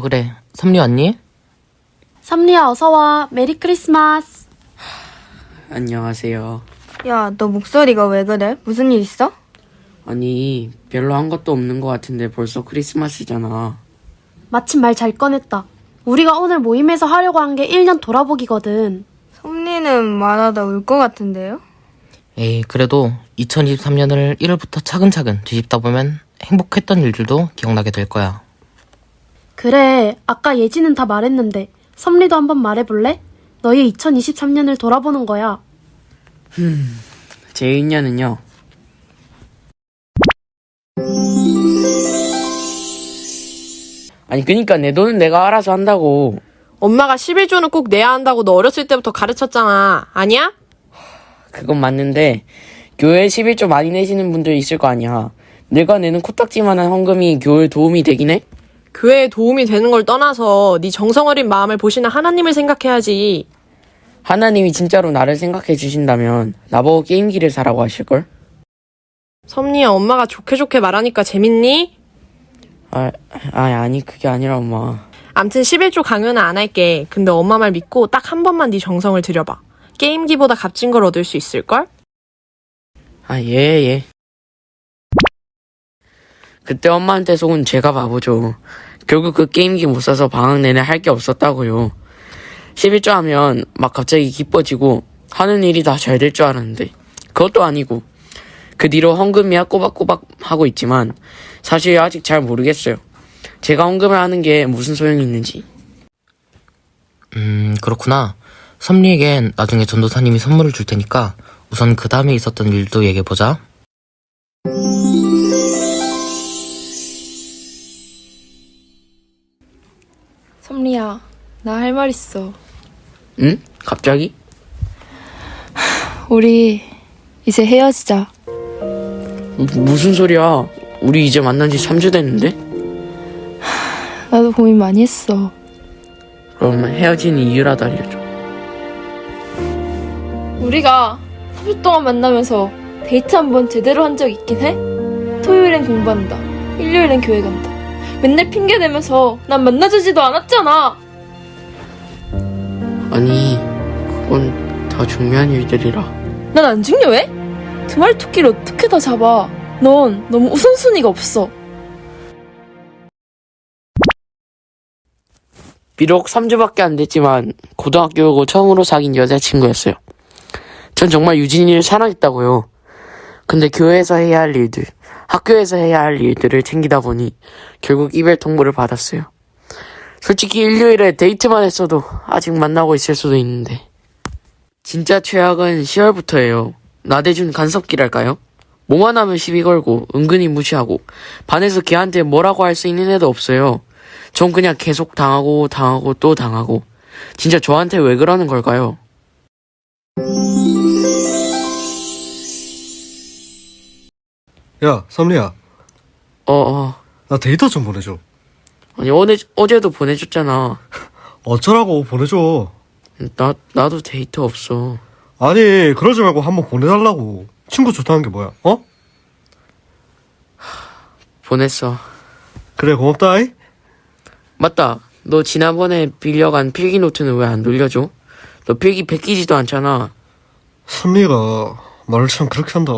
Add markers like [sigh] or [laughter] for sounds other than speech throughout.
어, 그래. 섭리 왔니? 삼리야 어서 와 메리 크리스마스 안녕하세요. 야, 너 목소리가 왜 그래? 무슨 일 있어? 아니, 별로 한 것도 없는 것 같은데 벌써 크리스마스잖아. 마침 말 잘 꺼냈다 우리가 오늘 모임에서 하려고 한 게 1년 돌아보기거든 섭리는 말하다 울 것 같은데요? 에이, 그래도 2023년을 1월부터 차근차근 뒤집다 보면 행복했던 일들도 기억나게 될 거야. 그래 아까 예지는 다 말했는데 섭리도 한번 말해볼래? 너의 2023년을 돌아보는 거야 제 1년은요. 아니, 그니까 내 돈은 내가 알아서 한다고. 엄마가 11조는 꼭 내야 한다고 너 어렸을 때부터 가르쳤잖아. 아니야? 그건 맞는데, 교회에 11조 많이 내시는 분들 있을 거 아니야. 내가 내는 코딱지만한 헌금이 교회에 도움이 되긴 해? 교회에 도움이 되는 걸 떠나서 네 정성 어린 마음을 보시는 하나님을 생각해야지. 하나님이 진짜로 나를 생각해 주신다면, 나보고 게임기를 사라고 하실걸? 섭리야, 엄마가 좋게 좋게 말하니까 재밌니? 아, 아, 아니, 그게 아니라, 엄마. 암튼 11조 강요는 안 할게. 근데 엄마 말 믿고 딱 한 번만 네 정성을 들여봐. 게임기보다 값진 걸 얻을 수 있을걸? 아, 예, 예. 그때 엄마한테 속은 제가 바보죠. 결국 그 게임기 못 사서 방학 내내 할 게 없었다고요. 11조 하면 막 갑자기 기뻐지고 하는 일이 다 잘 될 줄 알았는데 그것도 아니고 그 뒤로 헌금이야 꼬박꼬박 하고 있지만 사실 아직 잘 모르겠어요. 제가 헌금을 하는 게 무슨 소용이 있는지. 음, 그렇구나. 섭리에겐 나중에 전도사님이 선물을 줄 테니까 우선 그 다음에 있었던 일도 얘기해보자. 나 할 말 있어. 응? 갑자기? [sighs] 우리 이제 헤어지자. 무- 무슨 소리야? 우리 이제 만난 지 3주 됐는데? [sighs] 나도 고민 많이 했어. 그럼 헤어진 이유라도 알려줘. 우리가 3주 동안 만나면서 데이트 한 번 제대로 한 적 있긴 해? 토요일엔 공부한다. 일요일엔 교회 간다. 맨날 핑계 대면서 난 만나주지도 않았잖아. 아니, 그건 다 중요한 일들이라. 난 안 중요해? 두 마리 토끼를 어떻게 다 잡아? 넌 너무 우선순위가 없어. 비록 3주밖에 안 됐지만, 고등학교 오고 처음으로 사귄 여자친구였어요. 전 정말 유진이를 사랑했다고요. 근데 교회에서 해야 할 일들, 학교에서 해야 할 일들을 챙기다 보니, 결국 이별 통보를 받았어요. 솔직히 일요일에 데이트만 했어도 아직 만나고 있을 수도 있는데. 진짜 최악은 10월부터예요. 나대준 간섭기랄까요? 뭐만 하면 시비 걸고 은근히 무시하고 반에서 걔한테 뭐라고 할 수 있는 애도 없어요. 전 그냥 계속 당하고 당하고 또 당하고 진짜 저한테 왜 그러는 걸까요? 야, 섭리야. 어, 어. 나 데이터 좀 보내줘. 아니 어제 어제도 보내줬잖아. 어쩌라고 보내줘. 나 나도 데이터 없어. 아니, 그러지 말고 한번 보내달라고. 친구 좋다는 게 뭐야, 어? 보냈어. 그래, 고맙다이. 맞다. 너 지난번에 빌려간 필기 노트는 왜 안 돌려줘? 너 필기 베끼지도 않잖아. 섭리가 말을 참 그렇게 한다.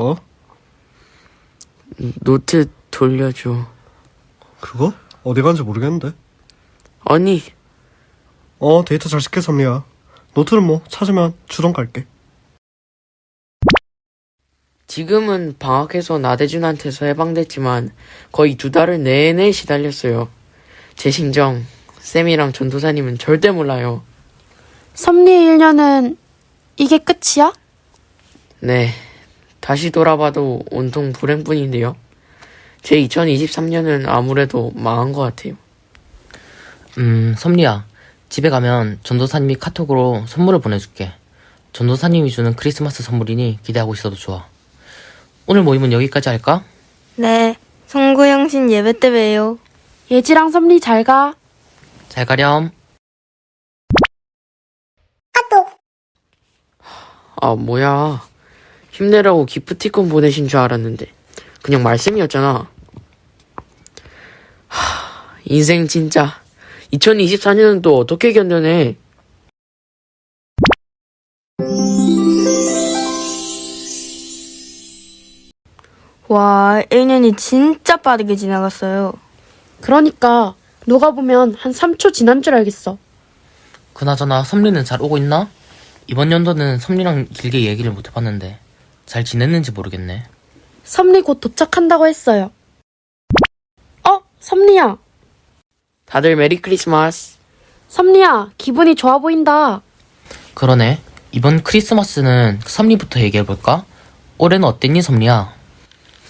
노트 돌려줘. 그거? 어디 간지 모르겠는데. 아니 어, 데이터 잘 쓸게, 섭리야. 노트는 뭐, 찾으면 주동 갈게. 지금은 방학해서 나대준한테서 해방됐지만 거의 두 달을 내내 시달렸어요. 제 심정 쌤이랑 전도사님은 절대 몰라요. 섭리의 1년은 이게 끝이야? 네. 다시 돌아봐도 온통 불행뿐인데요. 제 2023년은 아무래도 망한 것 같아요. 음, 섭리야. 집에 가면 전도사님이 카톡으로 선물을 보내줄게. 전도사님이 주는 크리스마스 선물이니 기대하고 있어도 좋아. 오늘 모임은 여기까지 할까? 네. 송구영신 예배 때 봬요. 예지랑 섭리 잘 가. 잘 가렴. 아, 뭐야. 힘내라고 기프티콘 보내신 줄 알았는데. 그냥 말씀이었잖아. 하, 인생 진짜 2024년은 또 어떻게 견뎌내? 와, 1년이 진짜 빠르게 지나갔어요. 그러니까 누가 보면 한 3초 지난 줄 알겠어. 그나저나 섭리는 잘 오고 있나? 이번 연도는 섭리랑 길게 얘기를 못 해봤는데 잘 지냈는지 모르겠네. 섭리 곧 도착한다고 했어요. 어, 섭리야. 다들 메리 크리스마스. 섭리야, 기분이 좋아 보인다. 그러네. 이번 크리스마스는 섭리부터 얘기해볼까? 올해는 어땠니, 섭리야?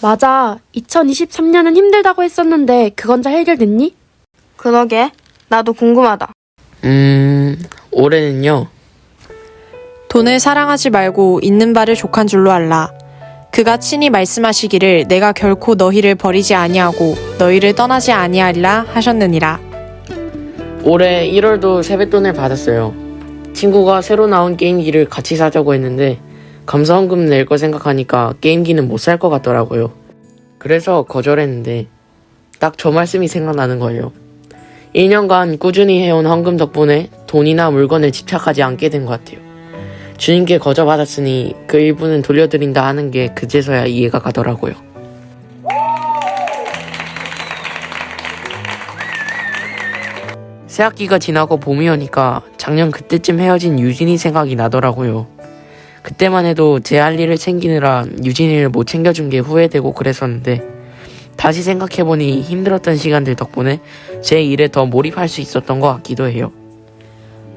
맞아. 2023년은 힘들다고 했었는데 그건 잘 해결됐니? 그러게, 나도 궁금하다. 음, 올해는요. 돈을 사랑하지 말고 있는 바를 족한 줄로 알라. 그가 친히 말씀하시기를 내가 결코 너희를 버리지 아니하고 너희를 떠나지 아니하리라 하셨느니라. 올해 1월도 세뱃돈을 받았어요. 친구가 새로 나온 게임기를 같이 사자고 했는데 감사원금 낼 거 생각하니까 게임기는 못 살 것 같더라고요. 그래서 거절했는데 딱 저 말씀이 생각나는 거예요. 1년간 꾸준히 해온 헌금 덕분에 돈이나 물건에 집착하지 않게 된 것 같아요. 주님께 거저 받았으니 그 일부는 돌려드린다 하는 게 그제서야 이해가 가더라고요. 새학기가 지나고 봄이 오니까 작년 그때쯤 헤어진 유진이 생각이 나더라고요. 그때만 해도 제 할 일을 챙기느라 유진이를 못 챙겨준 게 후회되고 그랬었는데 다시 생각해보니 힘들었던 시간들 덕분에 제 일에 더 몰입할 수 있었던 것 같기도 해요.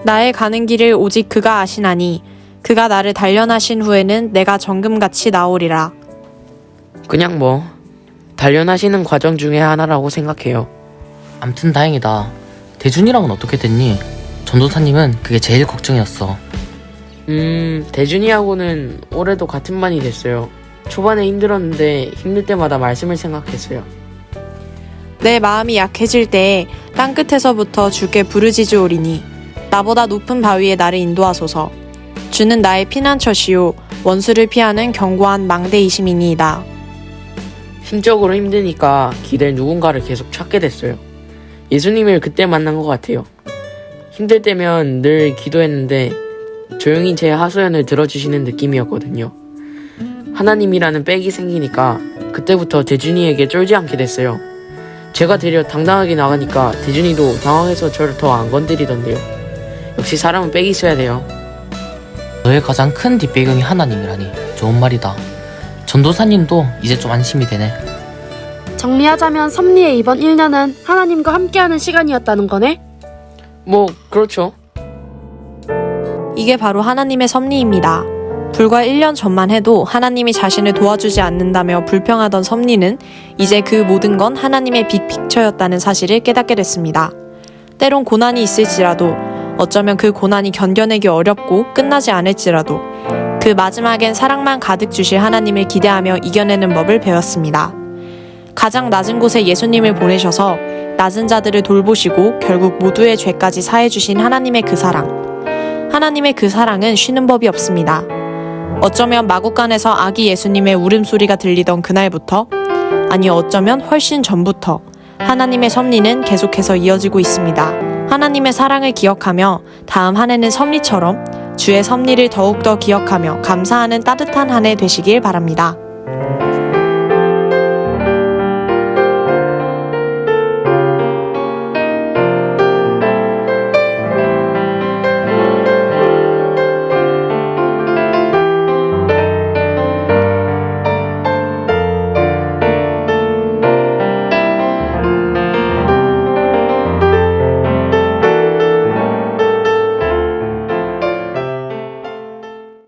나의 가는 길을 오직 그가 아시나니 그가 나를 단련하신 후에는 내가 정금같이 나오리라. 그냥 뭐 단련하시는 과정 중에 하나라고 생각해요. 암튼 다행이다. 대준이랑은 어떻게 됐니? 전도사님은 그게 제일 걱정이었어. 음, 대준이하고는 올해도 같은 반이 됐어요. 초반에 힘들었는데 힘들 때마다 말씀을 생각했어요. 내 마음이 약해질 때에 땅끝에서부터 주께 부르짖으오리니 나보다 높은 바위에 나를 인도하소서. 주는 나의 피난처시요 원수를 피하는 견고한 망대이심이니이다. 심적으로 힘드니까 기댈 누군가를 계속 찾게 됐어요. 예수님을 그때 만난 것 같아요. 힘들 때면 늘 기도했는데 조용히 제 하소연을 들어주시는 느낌이었거든요. 하나님이라는 백이 생기니까 그때부터 대준이에게 쫄지 않게 됐어요. 제가 되려 당당하게 나가니까 대준이도 당황해서 저를 더 안 건드리던데요. 역시 사람은 백이 있어야 돼요. 너의 가장 큰 뒷배경이 하나님이라니 좋은 말이다. 전도사님도 이제 좀 안심이 되네. 정리하자면 섭리의 이번 1년은 하나님과 함께하는 시간이었다는 거네? 뭐 그렇죠. 이게 바로 하나님의 섭리입니다. 불과 1년 전만 해도 하나님이 자신을 도와주지 않는다며 불평하던 섭리는 이제 그 모든 건 하나님의 빅픽처였다는 사실을 깨닫게 됐습니다. 때론 고난이 있을지라도 어쩌면 그 고난이 견뎌내기 어렵고 끝나지 않을지라도 그 마지막엔 사랑만 가득 주실 하나님을 기대하며 이겨내는 법을 배웠습니다. 가장 낮은 곳에 예수님을 보내셔서 낮은 자들을 돌보시고 결국 모두의 죄까지 사해주신 하나님의 그 사랑. 하나님의 그 사랑은 쉬는 법이 없습니다. 어쩌면 마국간에서 아기 예수님의 울음소리가 들리던 그날부터, 아니 어쩌면 훨씬 전부터 하나님의 섭리는 계속해서 이어지고 있습니다. 하나님의 사랑을 기억하며 다음 한 해는 섭리처럼 주의 섭리를 더욱더 기억하며 감사하는 따뜻한 한 해 되시길 바랍니다.